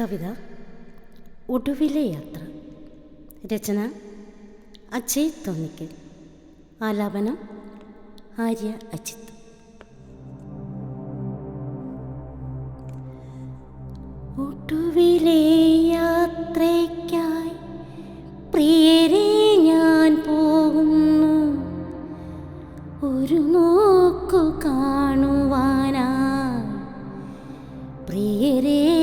കവിത ഒടുവിലെ യാത്ര. രചന അജയ് തോന്നിക്കൽ. ആലാപനം ആര്യ അജിത്. ഒടുവിലെ യാത്രയ്ക്കായി പ്രിയരെ ഞാൻ പോകുന്നു. ഒരു നോക്കു കാണുവാനായി പ്രിയരെ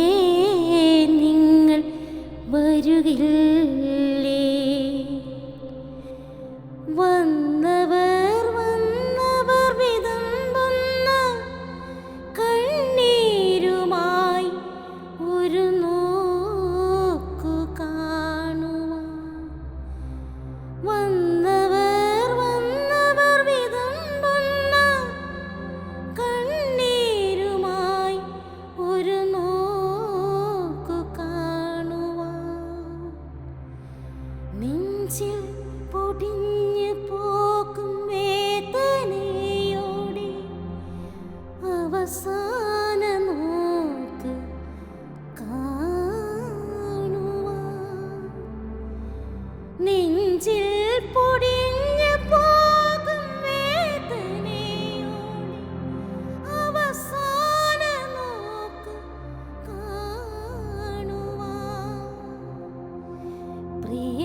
അവസാന നോക്ക് കാണുവാൻ. നെഞ്ചിൽ പൊടിഞ്ഞു പോകും വേദനയോടെ അവസാന നോക്ക് കാണുവാൻ. പ്രിയരേ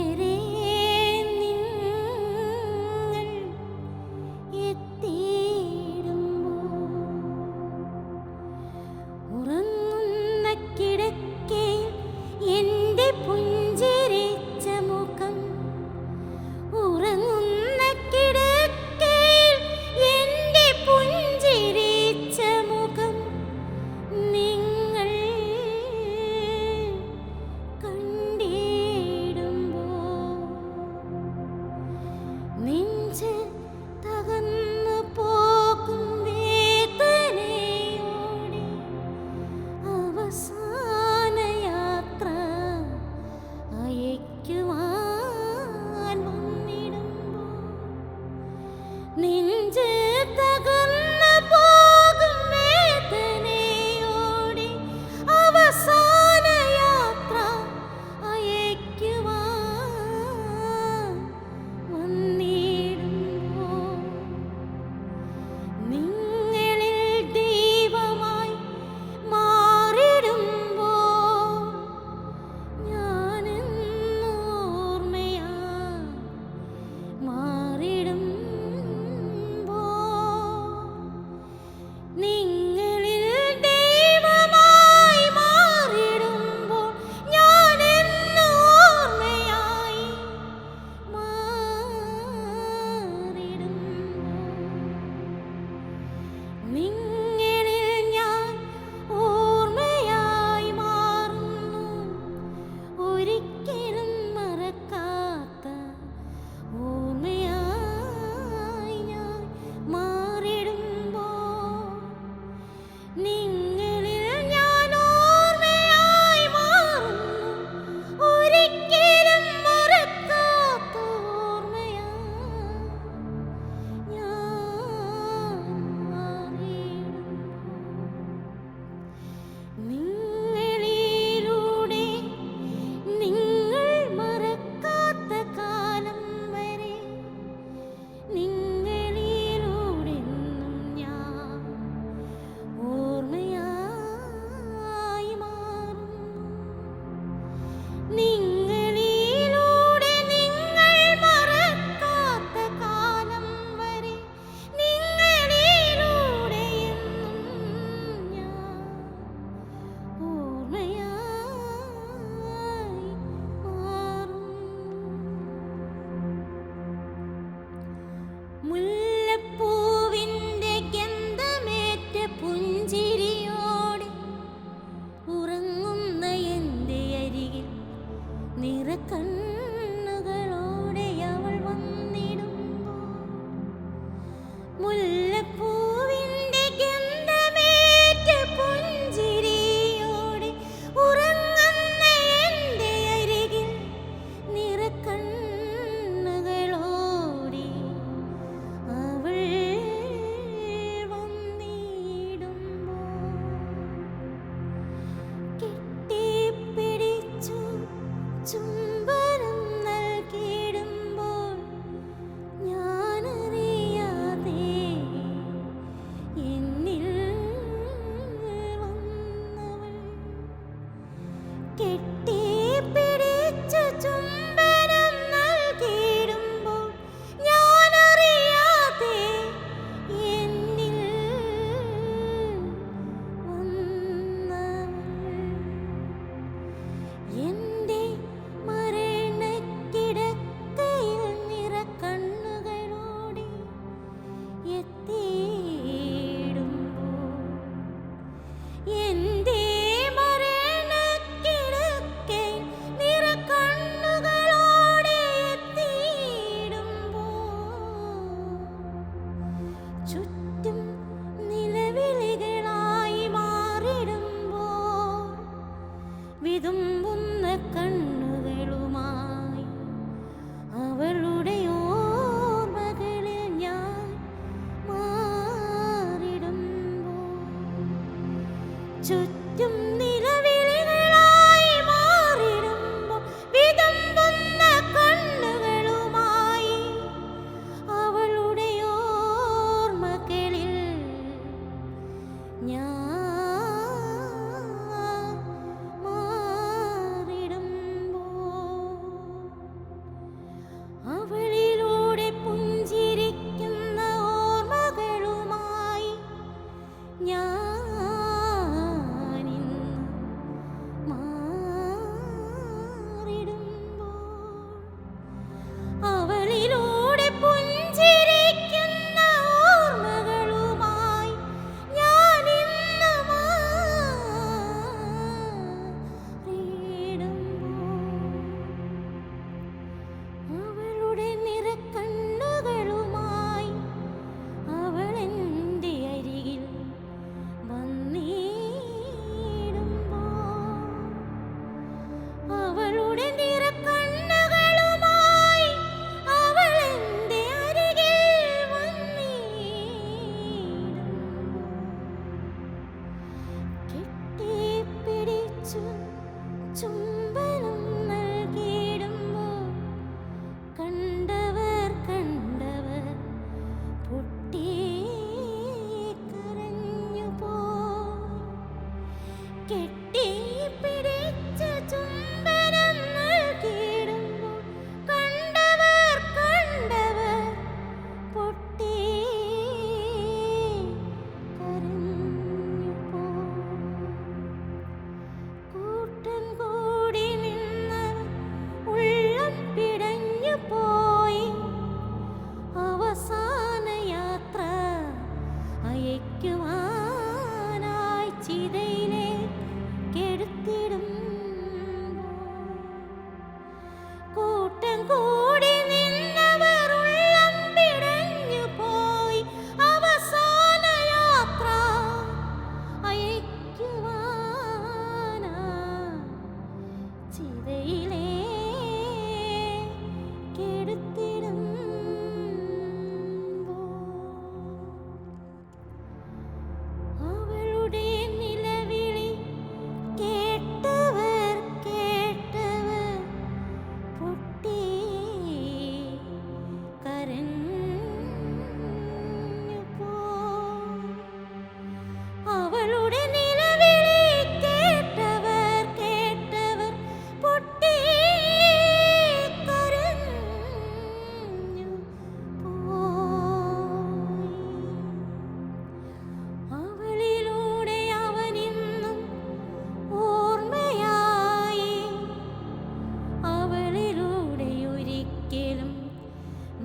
chấm ni lên வைக்குவார்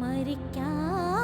മരിക്കാൻ